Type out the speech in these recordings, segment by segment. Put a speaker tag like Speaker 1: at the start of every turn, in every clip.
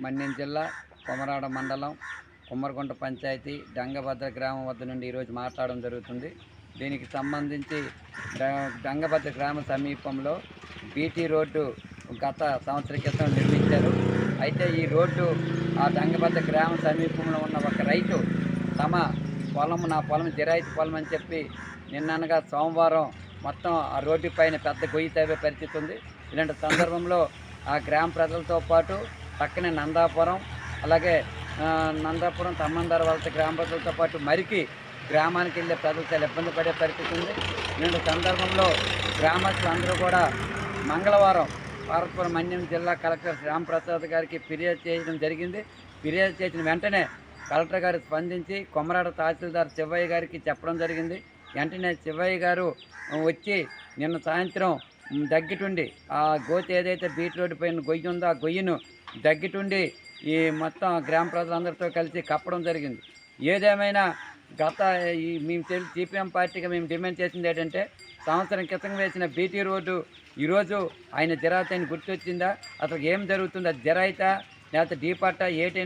Speaker 1: మన్యం జిల్లా కొమరాడ మండలం కుమ్మరగుంట పంచాయతీ డంగభద్ర గ్రామం వద్ద నుండి ఈరోజు మాట్లాడడం జరుగుతుంది. దీనికి సంబంధించి డ- డంగభద్ర గ్రామ సమీపంలో బీటీ రోడ్డు గత సంవత్సరం క్రితం నిర్మించారు. అయితే ఈ రోడ్డు ఆ డంగభద్ర గ్రామ సమీపంలో ఉన్న ఒక రైతు తమ పొలం నా పొలం జిరాయితీ పొలం అని చెప్పి నిన్ననగా సోమవారం మొత్తం ఆ రోడ్డు పైన పెద్ద గొయ్యి తవ్వే పరిస్థితి ఉంది. ఇలాంటి సందర్భంలో ఆ గ్రామ ప్రజలతో పాటు పక్కనే నందాపురం అలాగే నందాపురం తమ్మందార వలస గ్రామ ప్రజలతో పాటు మరికి గ్రామానికి వెళ్ళే ప్రజలు చాలా ఇబ్బంది పడే పరిస్థితి ఉంది. నేను సందర్భంలో గ్రామస్తులు అందరూ కూడా మంగళవారం పార్వతీపురం మన్యం జిల్లా కలెక్టర్ శ్యామప్రసాద్ గారికి ఫిర్యాదు చేయడం జరిగింది. ఫిర్యాదు చేసిన వెంటనే కలెక్టర్ గారు స్పందించి కొమరాడ తహసీల్దార్ శివయ్య గారికి చెప్పడం జరిగింది. వెంటనే శివయ్య గారు వచ్చి నిన్న సాయంత్రం దగ్గిటుండి ఆ గోతి ఏదైతే బీట్ రోడ్డు పైన గొయ్యి ఉందో ఆ గొయ్యిను దగ్గిటుండి ఈ మొత్తం గ్రామ ప్రజలందరితో కలిసి కప్పడం జరిగింది. ఏదేమైనా గత ఈ మేము తెలి సిపిఎం పార్టీగా మేము డిమాండ్ చేసింది ఏంటంటే సంవత్సరం క్రితం వేసిన బీటీ రోడ్డు ఈరోజు ఆయన జరాయితీ అని గుర్తొచ్చిందా? అసలు ఏం జరుగుతుంది? అది జరాయితా? లేకపోతే డీపట్ట ఏటి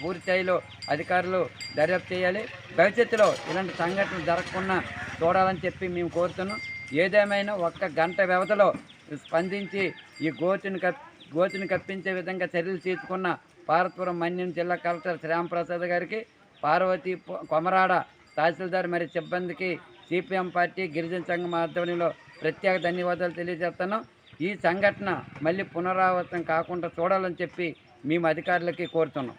Speaker 1: పూర్తి స్థాయిలో అధికారులు దర్యాప్తు చేయాలి? భవిష్యత్తులో ఇలాంటి సంఘటనలు జరగకుండా చూడాలని చెప్పి మేము కోరుతున్నాం. ఏదేమైనా ఒక్క గంట వ్యవధిలో స్పందించి ఈ గోతిని కప్ గోతిని కప్పించే విధంగా చర్యలు తీసుకున్న పార్వతీపురం మన్యం జిల్లా కలెక్టర్ శ్యామప్రసాద్ గారికి పార్వతి కొమరాడ తహసీల్దార్ మరి సిబ్బందికి సిపిఎం పార్టీ గిరిజన సంఘం ఆధ్వర్యంలో ప్రత్యేక ధన్యవాదాలు తెలియజేస్తున్నాం. ఈ సంఘటన మళ్ళీ పునరావృతం కాకుండా చూడాలని చెప్పి మేము అధికారులకి కోరుతున్నాం.